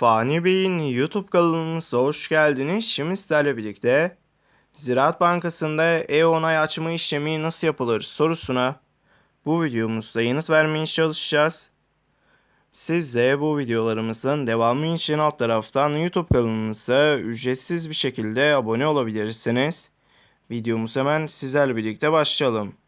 Fani Bey'in YouTube kanalımıza hoş geldiniz. Şimdi sizlerle birlikte Ziraat Bankası'nda e-onay açma işlemi nasıl yapılır sorusuna bu videomuzda yanıt vermeye çalışacağız. Siz de bu videolarımızın devamı için alt taraftan YouTube kanalımıza ücretsiz bir şekilde abone olabilirsiniz. Videomuz hemen sizlerle birlikte başlayalım.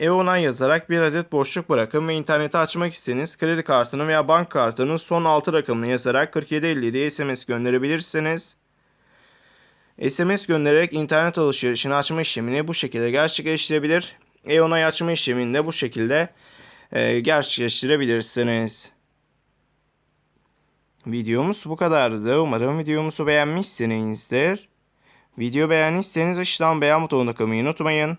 E-onay yazarak bir adet boşluk bırakın ve internete açmak istediğiniz kredi kartını veya bank kartının son 6 rakamını yazarak 4757'ye SMS gönderebilirsiniz. SMS göndererek internet alışverişini açma işlemini bu şekilde gerçekleştirebilir. E-onay açma işlemini de bu şekilde e, gerçekleştirebilirsiniz. Videomuz bu kadardı. Umarım videomuzu beğenmişsinizdir. Video beğendiyseniz aşağıdan beğen butonuna kalmayı unutmayın.